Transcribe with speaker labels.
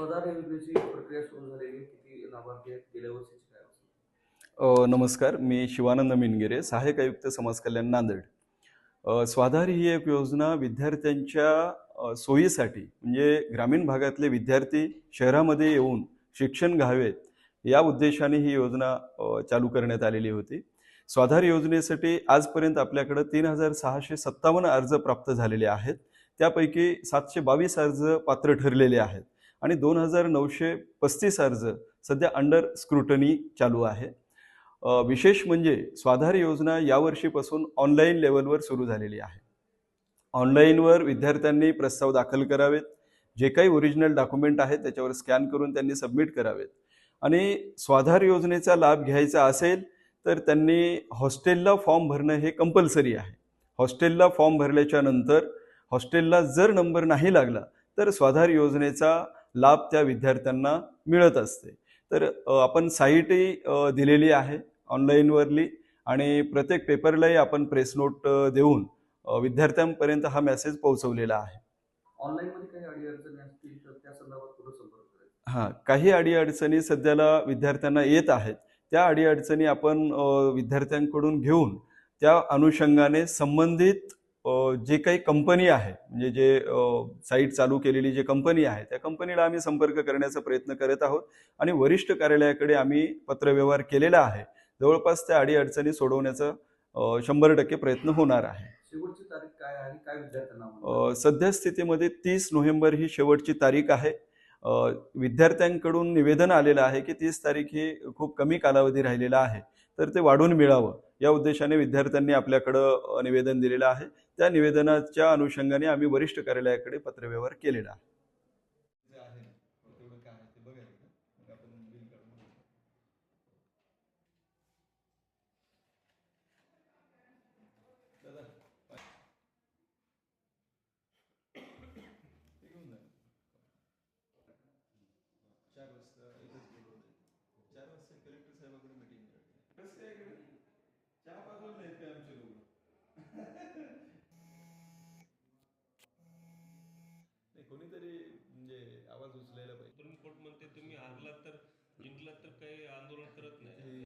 Speaker 1: स्वतः योजनेची प्रक्रिया सुरू झालेली आहे. किती लाभार्थी आहेत? गेल्या वर्षीची काय असेल
Speaker 2: अ, नमस्कार. मी शिवानंद मिनगिरे सहाय्यक आयुक्त समाज कल्याण नांदेड. अ, स्वाधार ही एक योजना विद्यार्थ्यांच्या अ, सोयीसाठी म्हणजे ग्रामीण भागातले विद्यार्थी शहरामध्ये येऊन शिक्षण घ्यावेत या उद्देशाने ही योजना अ, चालू करण्यात आलेली होती. स्वाधार योजनेसाठी आजपर्यंत आपल्याकडं तीन हजार सहाशे सत्तावन्न अर्ज प्राप्त झालेले आहेत. त्यापैकी सातशे बावीस अर्ज पात्र ठरलेले आहेत. आणि दोन हजार नऊशे पस्तीस अर्ज सध्या अंडर स्क्रुटनी चालू आहे. विशेष म्हणजे स्वाधार योजना यावर्षीपासून ऑनलाईन लेवलवर सुरू झालेली आहे. ऑनलाईनवर विद्यार्थ्यांनी प्रस्ताव दाखल करावेत. जे काही ओरिजिनल डॉक्युमेंट आहेत त्याच्यावर स्कॅन करून त्यांनी सबमिट करावेत. आणि स्वाधार योजनेचा लाभ घ्यायचा असेल तर त्यांनी हॉस्टेलला फॉर्म भरणं हे कंपल्सरी आहे. हॉस्टेलला फॉर्म भरल्याच्या नंतर हॉस्टेलला जर नंबर नाही लागला तर स्वाधार योजनेचा लाभ त्या विद्यार्थ्यांना मिळत असते. तर आपण साईटही दिलेली आहे ऑनलाईनवरली आणि प्रत्येक पेपरलाही आपण प्रेस नोट देऊन विद्यार्थ्यांपर्यंत हा मेसेज पोहोचवलेला आहे. हां काही अडीअडचणी सध्याला विद्यार्थ्यांना येत आहेत. त्या अडीअडचणी आपण विद्यार्थ्यांकडून घेऊन त्या अनुषंगाने संबंधित जे काही कंपनी आहे म्हणजे जे साईट चालू केलेली जे कंपनी आहे त्या कंपनीला आम्ही संपर्क करण्याचा प्रयत्न करत आहोत आणि वरिष्ठ कार्यालयाकडे आम्ही पत्रव्यवहार केलेला आहे. जवळपास त्या अडीअडचणी सोडवण्याचा शंभर टक्के प्रयत्न होणार आहे.
Speaker 1: शेवटची तारीख काय आहे आणि काय विद्यार्थ्यांना
Speaker 2: अ,
Speaker 1: म्हणतात?
Speaker 2: सध्या स्थितीमध्ये तीस नोव्हेंबर ही शेवटची तारीख आहे. विद्यार्थ्यांकडून निवेदन आलेलं आहे की तीस तारीख ही खूप कमी कालावधी राहिलेला आहे तर ते वाढून मिळावं. या उद्देशाने विद्यार्थ्यांनी आपल्याकडं निवेदन दिलेलं आहे. त्या निवेदनाच्या अनुषंगाने आम्ही वरिष्ठ कार्यालयाकडे पत्रव्यवहार केलेला आहे. कोणीतरी म्हणजे आवाज उचलायला पाहिजे.
Speaker 3: सुप्रीम कोर्ट म्हणते तुम्ही हारलात तर जिंकलात तर काही आंदोलन करत नाही.